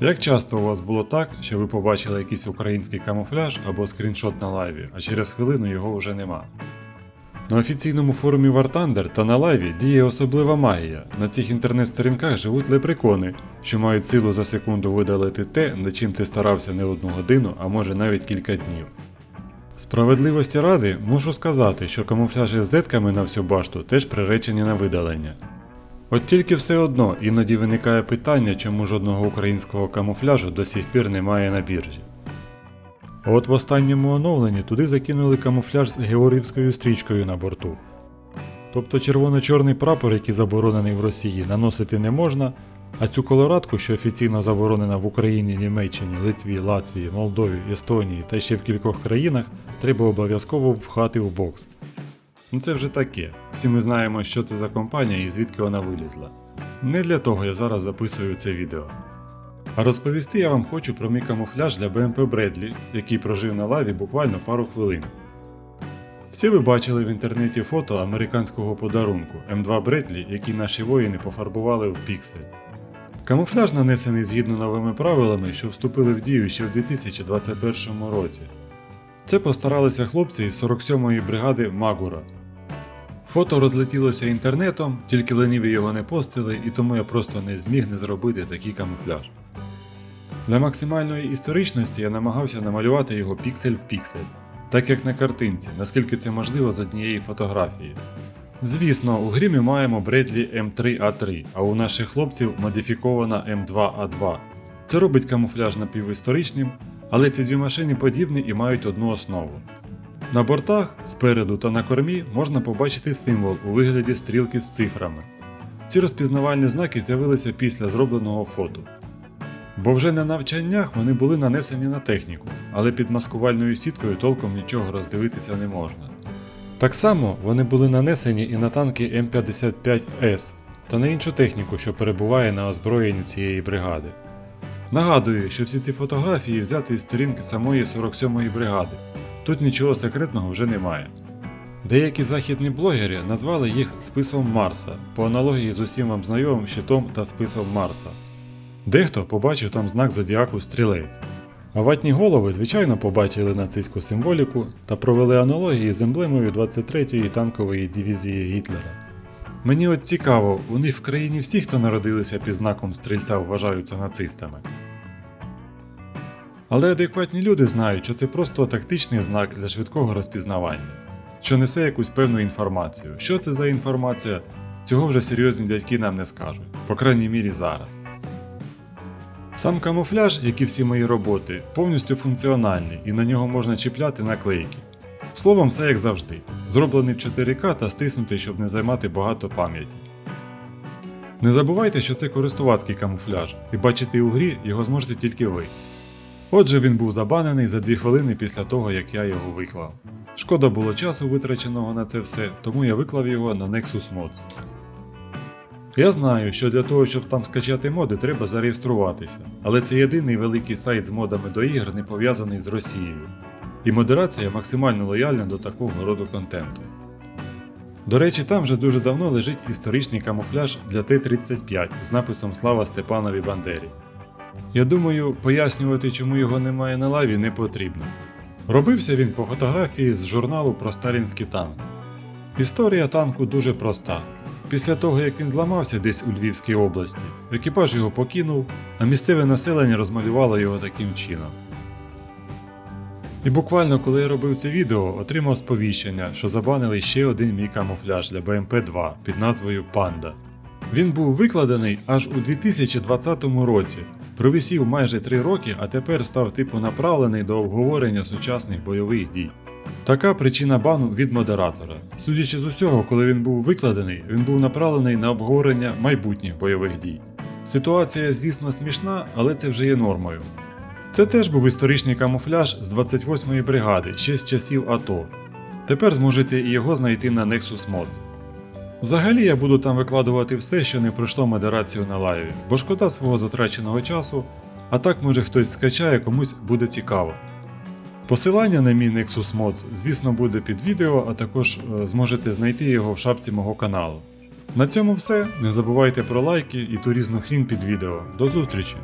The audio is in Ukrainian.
Як часто у вас було так, що ви побачили якийсь український камуфляж або скріншот на лайві, а через хвилину його вже нема? На офіційному форумі War Thunder та на лайві діє особлива магія. На цих інтернет-сторінках живуть лепрекони, що мають силу за секунду видалити те, над чим ти старався не одну годину, а може навіть кілька днів. Справедливості ради мушу сказати, що камуфляжі з зетками на всю башту теж приречені на видалення. От тільки все одно іноді виникає питання, чому жодного українського камуфляжу до сих пір немає на біржі. От в останньому оновленні туди закинули камуфляж з георгіївською стрічкою на борту. Тобто червоно-чорний прапор, який заборонений в Росії, наносити не можна, а цю колорадку, що офіційно заборонена в Україні, Німеччині, Литві, Латвії, Молдові, Естонії та ще в кількох країнах, треба обов'язково впхати в бокс. Ну це вже таке. Всі ми знаємо, що це за компанія і звідки вона вилізла. Не для того я зараз записую це відео. А розповісти я вам хочу про мій камуфляж для BMP Бредлі, який прожив на лаві буквально пару хвилин. Всі ви бачили в інтернеті фото американського подарунку М2 Бредлі, який наші воїни пофарбували в піксель. Камуфляж нанесений згідно новими правилами, що вступили в дію ще в 2021 році. Це постаралися хлопці із 47-ї бригади Магура. Фото розлетілося інтернетом, тільки леніві його не постили, і тому я просто не зміг не зробити такий камуфляж. Для максимальної історичності я намагався намалювати його піксель в піксель, так як на картинці, наскільки це можливо з однієї фотографії. Звісно, у грі ми маємо Бредлі М3А3, а у наших хлопців модифікована М2А2. Це робить камуфляж напівісторичним, але ці дві машини подібні і мають одну основу. На бортах, спереду та на кормі можна побачити символ у вигляді стрілки з цифрами. Ці розпізнавальні знаки з'явилися після зробленого фото. Бо вже на навчаннях вони були нанесені на техніку, але під маскувальною сіткою толком нічого роздивитися не можна. Так само вони були нанесені і на танки М55С та на іншу техніку, що перебуває на озброєнні цієї бригади. Нагадую, що всі ці фотографії взяті із сторінки самої 47-ї бригади. Тут нічого секретного вже немає. Деякі західні блогери назвали їх списом Марса, по аналогії з усім вам знайомим щитом та списом Марса. Дехто побачив там знак зодіаку стрілець. А ватні голови, звичайно, побачили нацистську символіку та провели аналогії з емблемою 23-ї танкової дивізії Гітлера. Мені от цікаво, у них в країні всі, хто народилися під знаком стрільця, вважаються нацистами. Але адекватні люди знають, що це просто тактичний знак для швидкого розпізнавання, що несе якусь певну інформацію. Що це за інформація? Цього вже серйозні дядьки нам не скажуть, по крайній мірі зараз. Сам камуфляж, як і всі мої роботи, повністю функціональний і на нього можна чіпляти наклейки. Словом, все як завжди, зроблений в 4К та стиснутий, щоб не займати багато пам'яті. Не забувайте, що це користувацький камуфляж, і бачити у грі його зможете тільки ви. Отже, він був забанений за 2 хвилини після того, як я його виклав. Шкода було часу витраченого на це все, тому я виклав його на Nexus Mods. Я знаю, що для того, щоб там скачати моди, треба зареєструватися, але це єдиний великий сайт з модами до ігр, не пов'язаний з Росією. І модерація максимально лояльна до такого роду контенту. До речі, там вже дуже давно лежить історичний камуфляж для Т-35 з написом Слава Степанові Бандері. Я думаю, пояснювати, чому його немає на лаві, не потрібно. Робився він по фотографії з журналу про сталінський танк. Історія танку дуже проста. Після того, як він зламався десь у Львівській області, екіпаж його покинув, а місцеве населення розмалювало його таким чином. І буквально коли я робив це відео, отримав сповіщення, що забанили ще один мій камуфляж для БМП-2 під назвою Панда. Він був викладений аж у 2020 році, провисів майже 3 роки, а тепер став типу направлений до обговорення сучасних бойових дій. Така причина бану від модератора. Судячи з усього, коли він був викладений, він був направлений на обговорення майбутніх бойових дій. Ситуація, звісно, смішна, але це вже є нормою. Це теж був історичний камуфляж з 28-ї бригади, ще з часів АТО. Тепер зможете і його знайти на Nexus Mods. Взагалі я буду там викладувати все, що не пройшло модерацію на лайві, бо шкода свого затраченого часу, а так може хтось скачає, комусь буде цікаво. Посилання на мій Nexus Mods, звісно, буде під відео, а також е, зможете знайти його в шапці мого каналу. На цьому все. Не забувайте про лайки і ту різну хрінь під відео. До зустрічі!